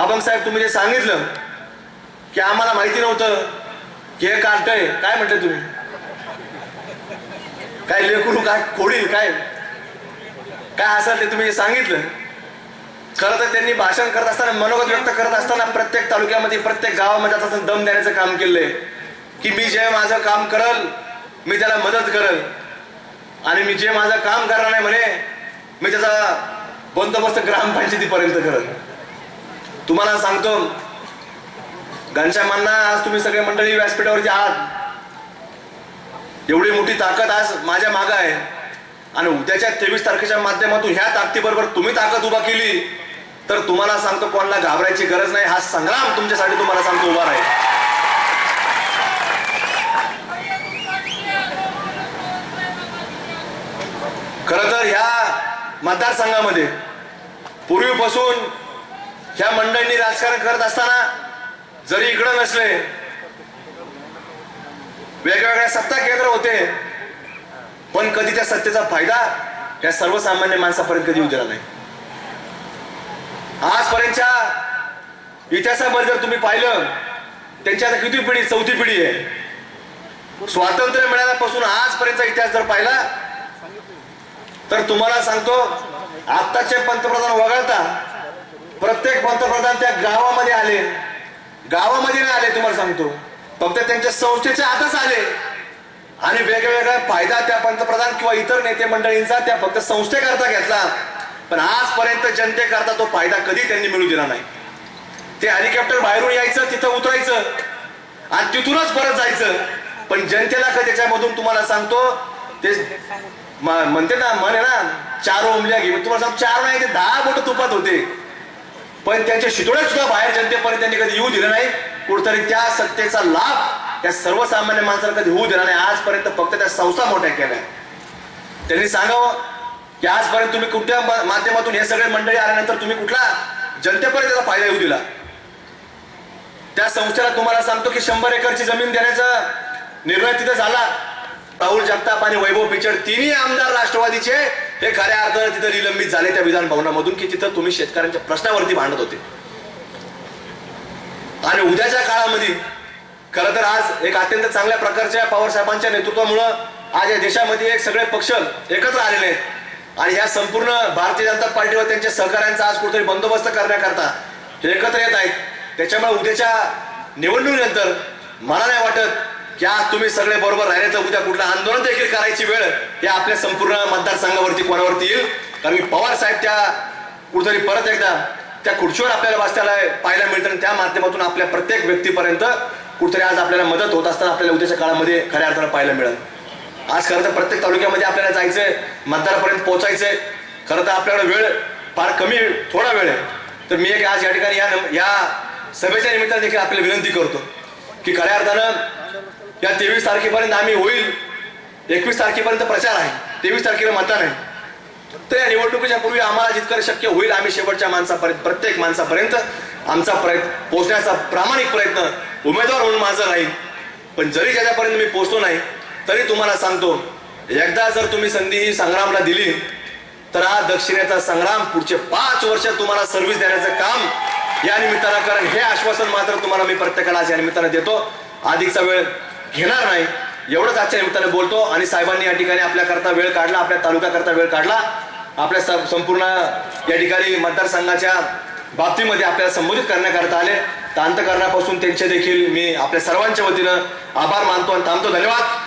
अभंग साहेब तुम्ही जे सांगितलं की आम्हाला माहिती नव्हतं की हे कार्ट काय म्हटलं तुम्ही? काय लेकरू काय खोडील काय? काय असेल ते तुम्ही जे सांगितलं? खरं तर त्यांनी भाषण करत असताना मनोगत व्यक्त करत असताना प्रत्येक तालुक्यामध्ये प्रत्येक गावामध्ये आता असं दम देण्याचं काम केलंय. की मी जे माझं काम करल मी त्याला मदत करल. आणि मी जे माझं काम करणार नाही म्हणे मी त्याचा बंदोबस्त ग्रामपंचायतीपर्यंत करल. तुम्हाला सांगतो. घनश्यामांना आज तुम्ही सगळे मंडळी व्यासपीठावरती आहात. एवढी मोठी ताकद आज माझ्या मागं आहे. आणि उद्याच्या तेवीस तारखेच्या माध्यमातून ह्या ताकदीबरोबर तुम्ही ताकद उभा केली तर तुम्हाला सांगतो कोणाला घाबरायची गरज नाही. हा संग्राम तुमच्यासाठी तुम्हाला सांगतो उभा राहील. खर तर ह्या मतदारसंघामध्ये पूर्वीपासून ह्या मंडळींनी राजकारण करत असताना जरी इकडं नसले वेगवेगळ्या सत्ता केंद्र होते पण कधी त्या सत्तेचा फायदा या सर्वसामान्य माणसापर्यंत कधी येऊ नाही. आजपर्यंतच्या इतिहासामध्ये जर तुम्ही पाहिलं त्यांची आता किती पिढी? चौथी पिढी आहे. स्वातंत्र्य मिळाल्यापासून आजपर्यंतचा इतिहास जर पाहिला तर तुम्हाला सांगतो आत्ताचे पंतप्रधान वगळता प्रत्येक पंतप्रधान त्या गावामध्ये आले. गावामध्ये नाही आले तुम्हाला सांगतो. फक्त त्यांच्या संस्थेच्या आतच आले. आणि वेगवेगळा फायदा त्या पंतप्रधान किंवा इतर नेते मंडळींचा त्या फक्त संस्थेकरता घेतला. पण आजपर्यंत जनतेकरता तो फायदा कधी त्यांनी मिळू दिला नाही. ते हेलिकॉप्टर बाहेरून यायचं तिथं उतरायचं. आणि तिथूनच परत जायचं. पण जनतेला का त्याच्यामधून तुम्हाला सांगतो ते म्हणते ना म्हणे ना चार ओमल्या घेऊन तुम्हाला सांगतो चार नाही ते दहा बोट तुपात होते. पण त्यांच्या शितोड्यात सुद्धा बाहेर जनतेपर्यंत त्यांनी कधी येऊ दिलं नाही. कुठतरी त्या सत्तेचा लाभ त्या सर्वसामान्य माणसाला कधी होऊ दिला नाही. आजपर्यंत फक्त त्या संस्था मोठ्या केल्या. त्यांनी सांगावं की आजपर्यंत तुम्ही कुठल्या माध्यमातून हे सगळे मंडळी आल्यानंतर तुम्ही कुठला जनतेपर्यंत त्याचा फायदा येऊ दिला? त्या संस्थेला तुम्हाला सांगतो की शंभर एकरची जमीन देण्याचा निर्णय तिथे झाला. राहुल जगताप आणि वैभव पिचड तिन्ही आमदार राष्ट्रवादीचे. हे खऱ्या अर्थानं तिथं निलंबित झाले त्या विधान भवनामधून की तिथं तुम्ही शेतकऱ्यांच्या प्रश्नावरती भांडत होते. आणि उद्याच्या काळामध्ये खरं तर आज एक अत्यंत चांगल्या प्रकारच्या पवार साहेबांच्या नेतृत्वामुळं आज या देशामध्ये एक सगळे पक्ष एकत्र आलेले आहेत. आणि ह्या संपूर्ण भारतीय जनता पार्टीवर त्यांच्या सहकार्यांचा आज कुठेतरी बंदोबस्त करण्याकरता हे एकत्र येत आहेत. त्याच्यामुळे उद्याच्या निवडणुकीनंतर मला नाही वाटत की आज तुम्ही सगळे बरोबर राहिले तर उद्या कुठलं आंदोलन देखील करायची वेळ हे आपल्या संपूर्ण मतदारसंघावरती कोणावरती येईल? कारण की पवार साहेब त्या कुठेतरी परत एकदा त्या खुर्चीवर आपल्याला वाचताना पाहायला मिळतं. आणि त्या माध्यमातून आपल्या प्रत्येक व्यक्तीपर्यंत कुठेतरी आज आपल्याला मदत होत असताना आपल्याला उद्याच्या काळामध्ये खऱ्या अर्थानं पाहायला मिळेल. आज खरं तर प्रत्येक तालुक्यामध्ये आपल्याला जायचंय मतदारापर्यंत पोहोचायचंय. खरं तर आपल्याकडे वेळ फार कमी थोडा वेळ आहे. तर मी एक आज या ठिकाणी या या सभेच्या निमित्ताने देखील आपल्याला विनंती करतो की खऱ्या अर्थानं या तेवीस तारखेपर्यंत आम्ही होईल. एकवीस तारखेपर्यंत प्रचार आहे. तेवीस तारखेला मतदान आहे. तर या निवडणुकीच्या पूर्वी आम्हाला जितकं शक्य होईल आम्ही शेवटच्या माणसापर्यंत प्रत्येक माणसापर्यंत आमचा प्रयत्न पोहोचण्याचा प्रामाणिक प्रयत्न उमेदवार म्हणून माझा राहील. पण जरी त्याच्यापर्यंत मी पोहोचलो नाही तरी तुम्हाला सांगतो एकदा जर तुम्ही संधी ही संग्रामला दिली तर हा दक्षिणेचा संग्राम पुढचे पाच वर्ष तुम्हाला सर्व्हिस देण्याचं काम या निमित्तानं कारण हे आश्वासन मात्र तुम्हाला मी प्रत्येकाला आज या निमित्तानं देतो. अधिकचा वेळ घेणार नाही. एवढंच आजच्या निमित्ताने बोलतो आणि साहेबांनी या ठिकाणी आपल्याकरता वेळ काढला आपल्या तालुक्याकरता वेळ काढला. आपल्या संपूर्ण या ठिकाणी मतदारसंघाच्या बाबतीमध्ये आपल्याला संबोधित करण्याकरता आले. तांतकरणापासून त्यांचे देखील मी आपल्या सर्वांच्या वतीनं आभार मानतो आणि थांबतो. धन्यवाद.